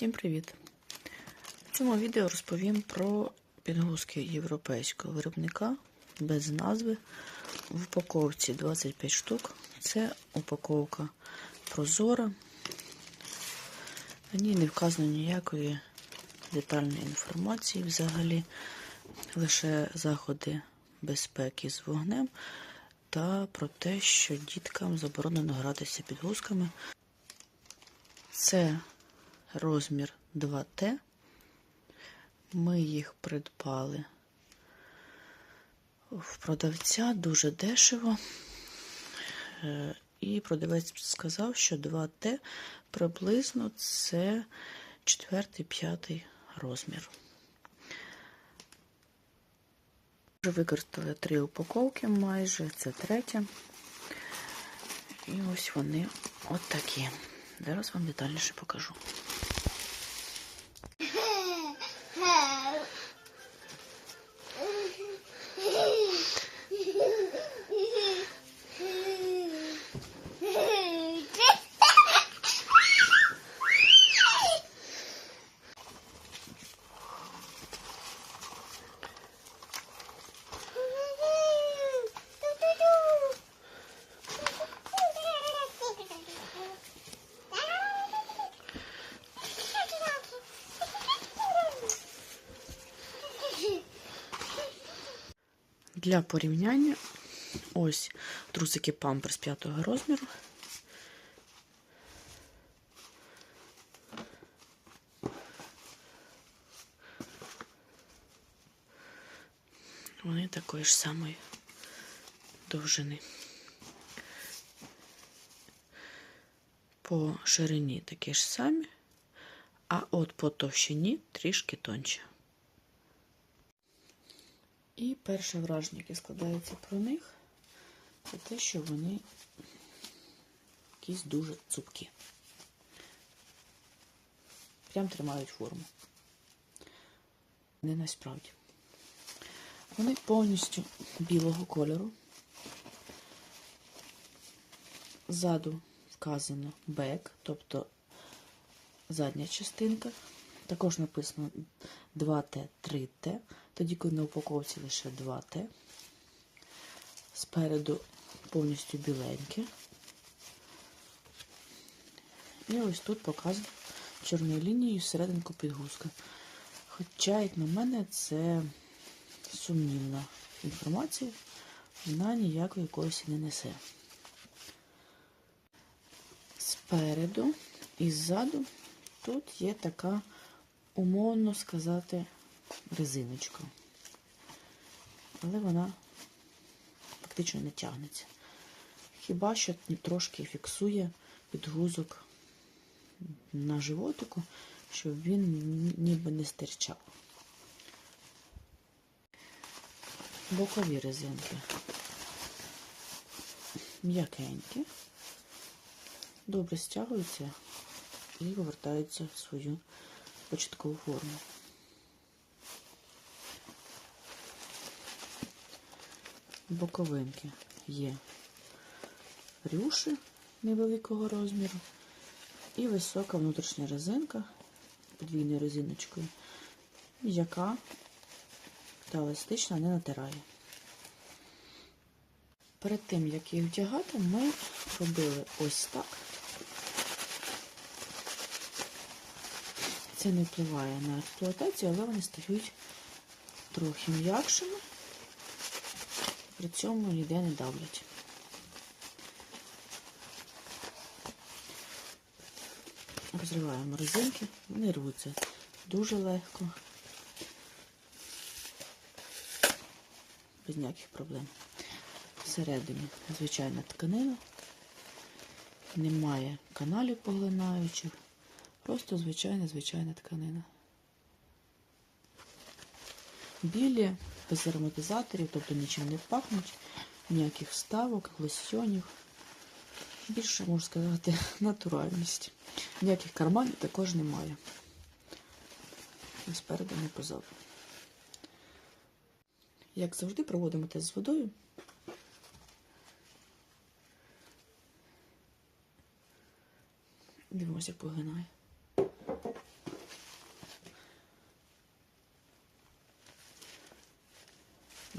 Всім привіт! В цьому відео розповім про підгузки європейського виробника без назви в упаковці 25 штук. Це упаковка прозора. На ній не вказано ніякої детальної інформації взагалі, лише заходи безпеки з вогнем та про те, що діткам заборонено гратися підгузками. Це розмір 2Т. Ми їх придбали в продавця дуже дешево. Е, І продавець сказав, що 2Т приблизно це 4-5 розмір. Вже використали три упаковки майже, це третя. І ось вони от. Зараз вам детальніше покажу. Для порівняння ось трусики памперс 5 розміру. Вони такої ж самої довжини. По ширині такі ж самі, а от по товщині трішки тонче. І перше враження, яке складається про них, це те, що вони якісь дуже цупкі. Прям тримають форму. Не насправді. Вони повністю білого кольору. Ззаду вказано бек, тобто задня частинка. Також написано 2Т, 3Т, тоді, коли на упаковці лише 2Т. Спереду повністю біленьке. І ось тут показано чорною лінією серединку підгузка. Хоча, як на мене, це сумнівна інформація, вона ніякої якоїсь не несе. Спереду і ззаду тут є така умовно сказати, резиночка. Але вона фактично не тягнеться. Хіба що трошки фіксує підгузок на животику, щоб він ніби не стирчав. Бокові резинки м'якенькі, добре стягуються і повертаються в свою початкову форму. Боковинки є рюши невеликого розміру і висока внутрішня резинка подвійною резиночкою, яка та еластична не натирає. Перед тим, як їх вдягати, ми робили ось так. Це не впливає на експлуатацію, але вони стають трохи м'якшими, при цьому ніде не давлять. Розриваємо резинки, вони рвуться дуже легко, без ніяких проблем. Всередині звичайна тканина, немає каналів поглинаючих. Просто звичайна звичайна тканина. Білі, без ароматизаторів, тобто нічим не пахнуть, ніяких вставок, лосьонів. Більше, можна сказати, натуральність. Ніяких карманів також немає. Спереду не позаду. Як завжди, проводимо тест з водою. Дивимося, як поглинає.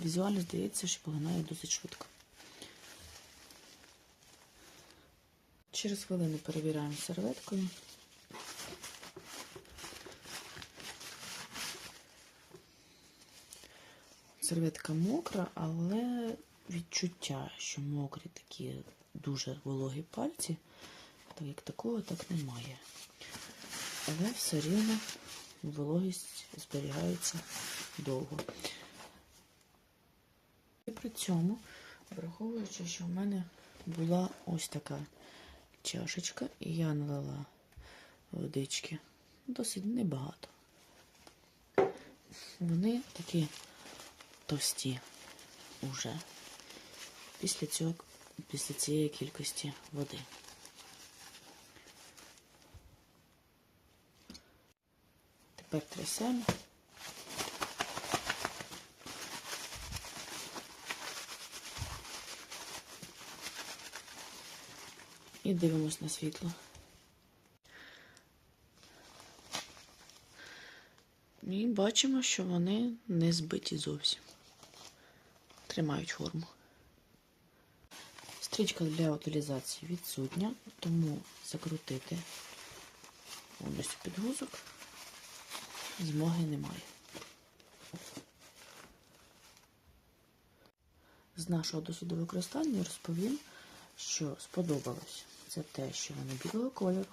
Візуально здається, що поглинає досить швидко. Через хвилину перевіряємо серветкою. Серветка мокра, але відчуття, що мокрі такі дуже вологі пальці, так як такого так немає. Але все рівно вологість зберігається довго. І при цьому, враховуючи, що в мене була ось така чашечка, і я налила водички досить небагато. Вони такі товсті уже після цього, після цієї кількості води. Тепер трясемо. І дивимось на світло. І бачимо, що вони не збиті зовсім. Тримають форму. Стрічка для утилізації відсутня, тому закрутити повністю підгузок змоги немає. З нашого досвіду використання розповім, що сподобалось. Це те, що вони білого кольору,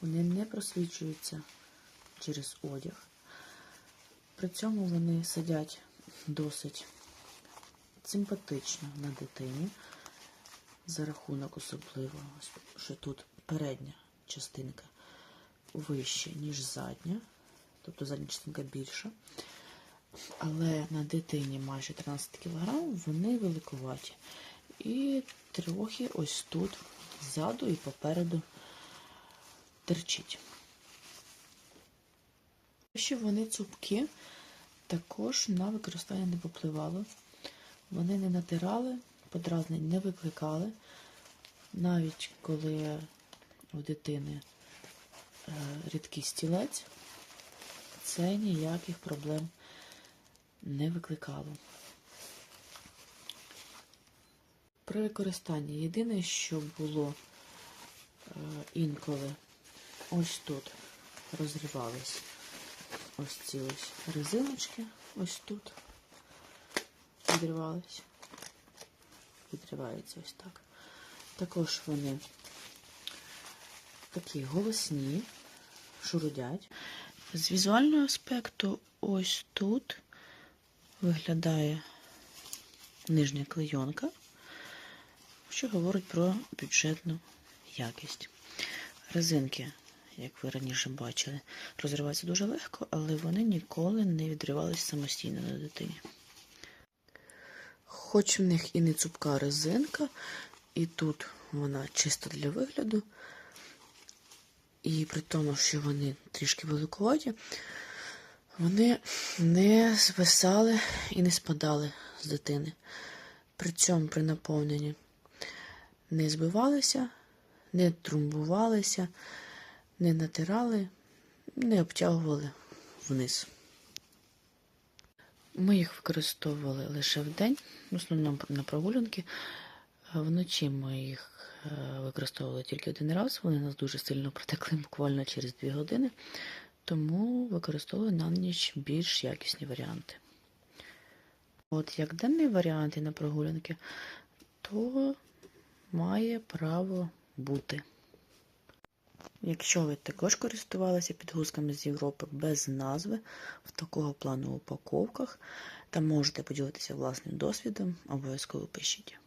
вони не просвічуються через одяг. При цьому вони сидять досить симпатично на дитині, за рахунок особливо, що тут передня частинка вища, ніж задня, тобто задня частинка більша. Але на дитині майже 13 кг вони великуваті. І трохи ось тут, ззаду і попереду терчить. Що вони цупкі, також на використання не попливало. Вони не натирали, подразнень не викликали. Навіть коли у дитини е, рідкий стілець, це ніяких проблем не викликало. При використанні єдине, що було е, інколи ось тут розривались ось ці ось резиночки, ось тут відривались. Відриваються ось так. Також вони такі голосні, шурудять. З візуального аспекту ось тут виглядає нижня клейонка, що говорить про бюджетну якість. Резинки, як ви раніше бачили, розриваються дуже легко, але вони ніколи не відривалися самостійно на дитині. Хоч в них і не цупка резинка, і тут вона чисто для вигляду, і при тому, що вони трішки великуваті, вони не звисали і не спадали з дитини. При цьому при наповненні не збивалися, не трумбувалися, не натирали, не обтягували вниз. Ми їх використовували лише в день, в основному на прогулянки. Вночі ми їх е, використовували тільки один раз. Вони нас дуже сильно протекли буквально через 2 години, тому використовували на ніч більш якісні варіанти. От як денний варіант і на прогулянки, то має право бути. Якщо ви також користувалися підгузками з Європи без назви в такого плану упаковках та можете поділитися власним досвідом, обов'язково пишіть.